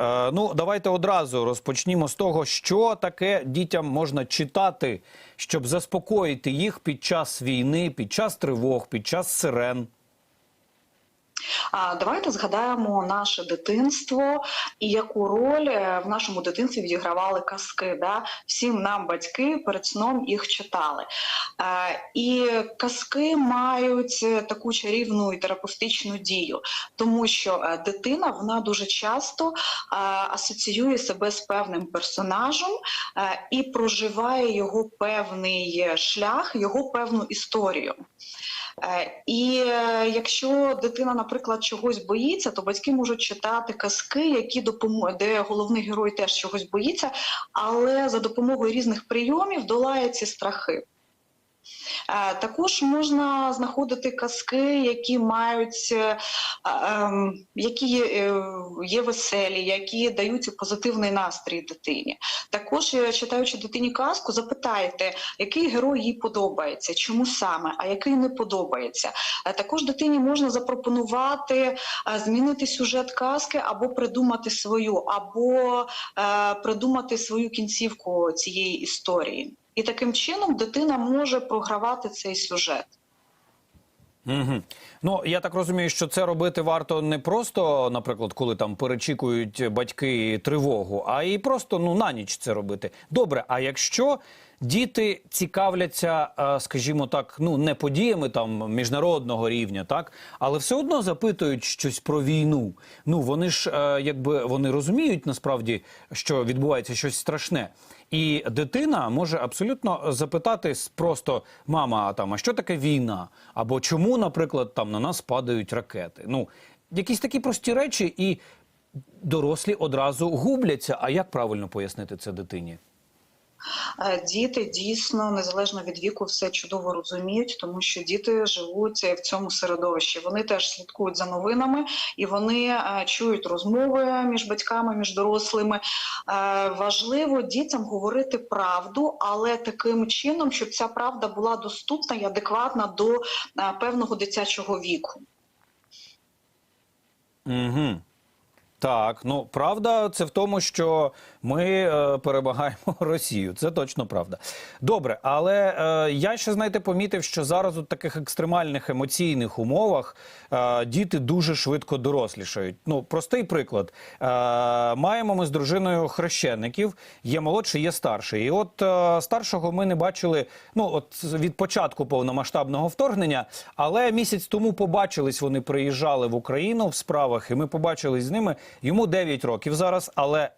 Е, ну, давайте одразу розпочнімо з того, що таке дітям можна читати, щоб заспокоїти їх під час війни, під час тривог, під час сирен. Давайте згадаємо наше дитинство і яку роль е, в нашому дитинстві відігравали казки. Да? Всім нам батьки перед сном їх читали. Е, І казки мають е, таку чарівну і терапевтичну дію, тому що дитина вона дуже часто асоціює себе з певним персонажем і проживає його певний шлях, його певну історію. Е, І е, якщо дитина, наприклад, чогось боїться, то батьки можуть читати казки, які допомог... де головний герой теж чогось боїться, але за допомогою різних прийомів долає ці страхи. Е, Також можна знаходити казки, які мають е, ем, які є, е, веселі, які дають позитивний настрій дитині. Також е, читаючи дитині казку, запитайте, який герой їй подобається, чому саме, а який не подобається. Е, Також дитині можна запропонувати е, змінити сюжет казки або придумати свою, або е, придумати свою кінцівку цієї історії. І таким чином дитина може програвати цей сюжет. Угу. Ну я так розумію, що це робити варто не просто, наприклад, коли там перечікують батьки тривогу, а і просто ну на ніч це робити. Добре, а якщо діти цікавляться, е, скажімо так, ну не подіями там міжнародного рівня, так, але все одно запитують щось про війну. Ну вони ж е, якби вони розуміють насправді, що відбувається щось страшне. І дитина може абсолютно запитати просто мама, там а що таке війна? Або чому, наприклад, там на нас падають ракети? Ну якісь такі прості речі, і дорослі одразу губляться. А як правильно пояснити це дитині? Е, Діти дійсно незалежно від віку все чудово розуміють, тому що діти живуть в цьому середовищі. Вони теж слідкують за новинами і вони е, чують розмови між батьками, між дорослими. Е, Важливо дітям говорити правду, але таким чином, щоб ця правда була доступна і адекватна до певного дитячого віку. Угу. Так, ну правда, це в тому, що ми е, перемагаємо Росію. Це точно правда. Добре, але е, я ще знаєте, помітив, що зараз у таких екстремальних емоційних умовах е, діти дуже швидко дорослішають. Ну, простий приклад. Е, маємо ми з дружиною хрещеників, є молодший, є старший. І от е, старшого ми не бачили ну, от від початку повномасштабного вторгнення, але місяць тому побачились, вони приїжджали в Україну в справах, і ми побачились з ними. Йому 9 років зараз, але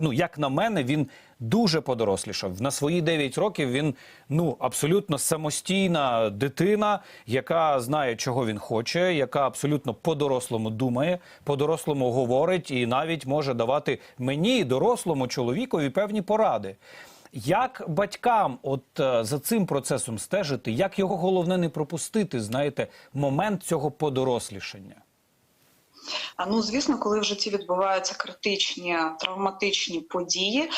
ну, як на мене, він дуже подорослішав. На свої 9 років він ну абсолютно самостійна дитина, яка знає, чого він хоче, яка абсолютно по-дорослому думає, по-дорослому говорить і навіть може давати мені, дорослому чоловікові, певні поради. Як батькам, от е, за цим процесом стежити, як його головне не пропустити, знаєте, момент цього подорослішання? Ну, звісно, коли в житті відбуваються критичні травматичні події,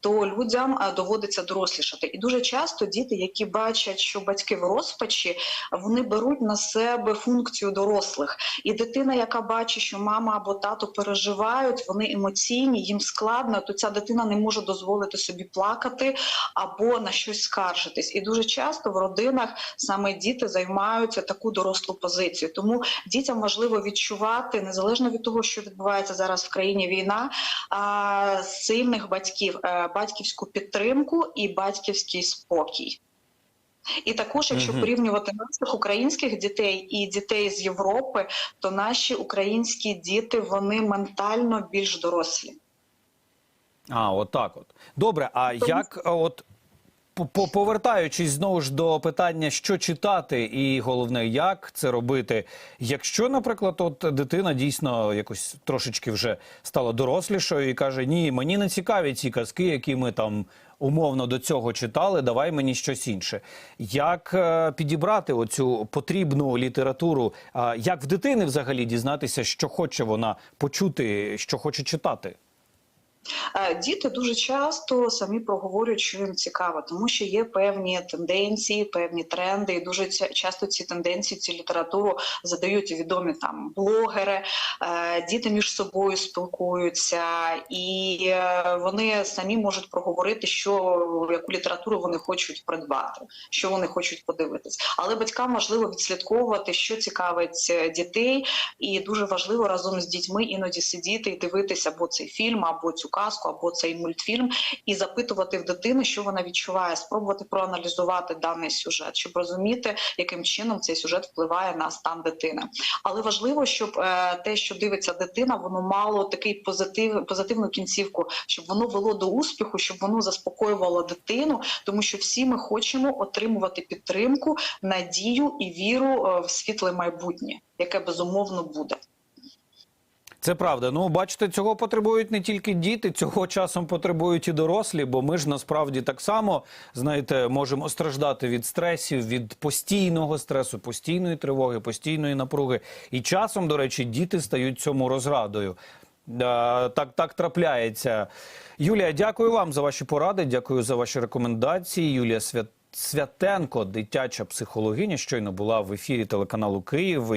то людям е, доводиться дорослішати. І дуже часто діти, які бачать, що батьки в розпачі, вони беруть на себе функцію дорослих. І дитина, яка бачить, що мама або тато переживають, вони емоційні, їм складно, то ця дитина не може дозволити собі плакати або на щось скаржитись. І дуже часто в родинах саме діти займаються таку дорослу позицію. Тому дітям важливо відчувати, незалежно від того, що відбувається зараз в країні війна, а, сильних батьків, е, батьківську підтримку і батьківський спокій. І також, якщо порівнювати наших українських дітей і дітей з Європи, то наші українські діти вони ментально більш дорослі. А, от так от. Добре, а Тому- як от повертаючись знову ж до питання, що читати, і головне, як це робити, якщо, наприклад, от дитина дійсно якось трошечки вже стала дорослішою і каже: Ні, мені не цікаві ці казки, які ми там умовно до цього читали, давай мені щось інше. Як е, підібрати оцю потрібну літературу? Як в дитини взагалі дізнатися, що хоче вона почути, що хоче читати? Е, Діти дуже часто самі проговорюють, що їм цікаво, тому що є певні тенденції, певні тренди, і дуже часто ці тенденції, цю літературу задають відомі там блогери. Е, Діти між собою спілкуються, і е, вони самі можуть проговорити, що яку літературу вони хочуть придбати, що вони хочуть подивитись. Але батькам важливо відслідковувати, що цікавить дітей, і дуже важливо разом з дітьми іноді сидіти і дивитися або цей фільм, або цю казку, або цей мультфільм, і запитувати в дитини, що вона відчуває, спробувати проаналізувати даний сюжет, щоб розуміти, яким чином цей сюжет впливає на стан дитини. Але важливо, щоб е, те, що дивиться дитина, воно мало такий позитив, позитивну кінцівку, щоб воно вело до успіху, щоб воно заспокоювало дитину, тому що всі ми хочемо отримувати підтримку, надію і віру е, в світле майбутнє, яке безумовно буде. Це правда. Ну, бачите, цього потребують не тільки діти, цього часом потребують і дорослі, бо ми ж насправді так само, знаєте, можемо страждати від стресів, від постійного стресу, постійної тривоги, постійної напруги. І часом, до речі, діти стають цьому розрадою. Е, Так, так трапляється. Юлія, дякую вам за ваші поради. Дякую за ваші рекомендації. Юлія Свят... Святенко, дитяча психологиня, щойно була в ефірі телеканалу Київ.